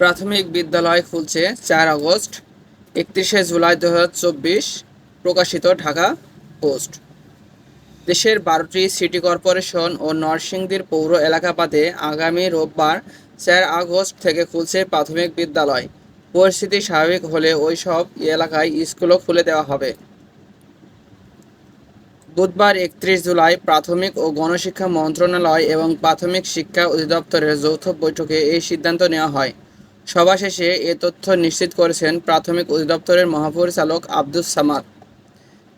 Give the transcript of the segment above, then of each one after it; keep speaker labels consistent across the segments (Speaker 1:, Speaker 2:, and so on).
Speaker 1: প্রাথমিক বিদ্যালয় খুলছে চার আগস্ট, একত্রিশে জুলাই দু হাজার চব্বিশ, প্রকাশিত ঢাকা পোস্ট। দেশের বারোটি সিটি কর্পোরেশন ও নরসিংদীর পৌর এলাকা বাদে আগামী রোববার চার আগস্ট থেকে খুলছে প্রাথমিক বিদ্যালয়। পরিস্থিতি স্বাভাবিক হলে ওই সব এলাকায় স্কুলও খুলে দেওয়া হবে। বুধবার একত্রিশ জুলাই প্রাথমিক ও গণশিক্ষা মন্ত্রণালয় এবং প্রাথমিক শিক্ষা অধিদপ্তরের যৌথ বৈঠকে এই সিদ্ধান্ত নেওয়া হয়। সভা শেষে এ তথ্য নিশ্চিত করেছেন প্রাথমিক অধিদপ্তরের মহাপরিচালক আব্দুস সামাদ।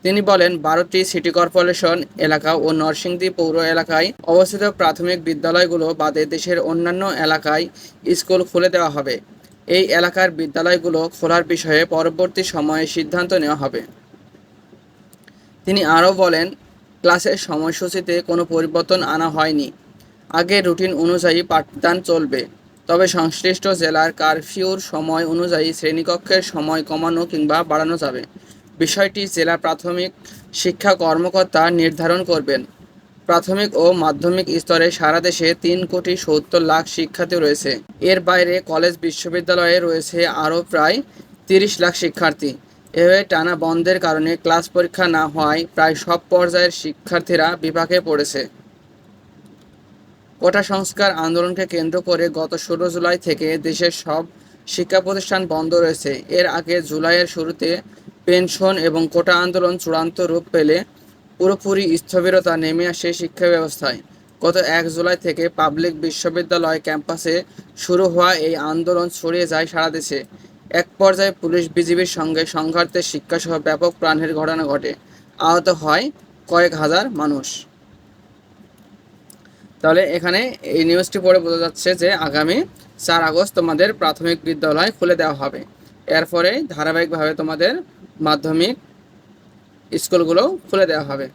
Speaker 1: তিনি বলেন, বারোটি সিটি কর্পোরেশন এলাকা ও নরসিংদী পৌর এলাকায় অবস্থিত প্রাথমিক বিদ্যালয়গুলো বাদে দেশের অন্যান্য এলাকায় স্কুল খুলে দেওয়া হবে। এই এলাকার বিদ্যালয়গুলো খোলার বিষয়ে পরবর্তী সময়ে সিদ্ধান্ত নেওয়া হবে। তিনি আরও বলেন, ক্লাসের সময়সূচিতে কোনো পরিবর্তন আনা হয়নি। আগে রুটিন অনুযায়ী পাঠদান চলবে। তবে সংশ্লিষ্ট জেলার কারফিউর সময় অনুযায়ী শ্রেণীকক্ষের সময় কমানো কিংবা বাড়ানো যাবে। বিষয়টি জেলা প্রাথমিক শিক্ষা কর্মকর্তা নির্ধারণ করবেন। প্রাথমিক ও মাধ্যমিক স্তরে সারা দেশে তিন কোটি সত্তর লাখ শিক্ষার্থী রয়েছে। এর বাইরে কলেজ, বিশ্ববিদ্যালয়ে রয়েছে আরও প্রায় তিরিশ লাখ শিক্ষার্থী। এভাবে টানা বন্ধের কারণে ক্লাস পরীক্ষা না হওয়ায় প্রায় সব পর্যায়ের শিক্ষার্থীরা বিপাকে পড়েছে। কোটা সংস্কার আন্দোলনকে কেন্দ্র করে গত ষোলো জুলাই থেকে দেশের সব শিক্ষা প্রতিষ্ঠান বন্ধ রয়েছে। এর আগে জুলাইয়ের শুরুতে পেনশন এবং কোটা আন্দোলন চূড়ান্ত রূপ পেলে পুরোপুরি স্থবিরতা নেমে আসে শিক্ষা ব্যবস্থায় গত এক জুলাই থেকে পাবলিক বিশ্ববিদ্যালয় ক্যাম্পাসে শুরু হওয়া এই আন্দোলন ছড়িয়ে যায় সারা দেশে। এক পর্যায়ে পুলিশ বিজিবির সঙ্গে সংঘাতে শিক্ষাসহ ব্যাপক প্রাণের ঘটনা ঘটে। আহত হয় কয়েক হাজার মানুষ। তাহলে এখানে এই নিউজটি পড়ে বোঝা যাচ্ছে যে আগামী চার আগস্ট তোমাদের প্রাথমিক বিদ্যালয় খুলে দেওয়া হবে। এরপরে ধারাবাহিকভাবে তোমাদের মাধ্যমিক স্কুলগুলো খুলে দেওয়া হবে।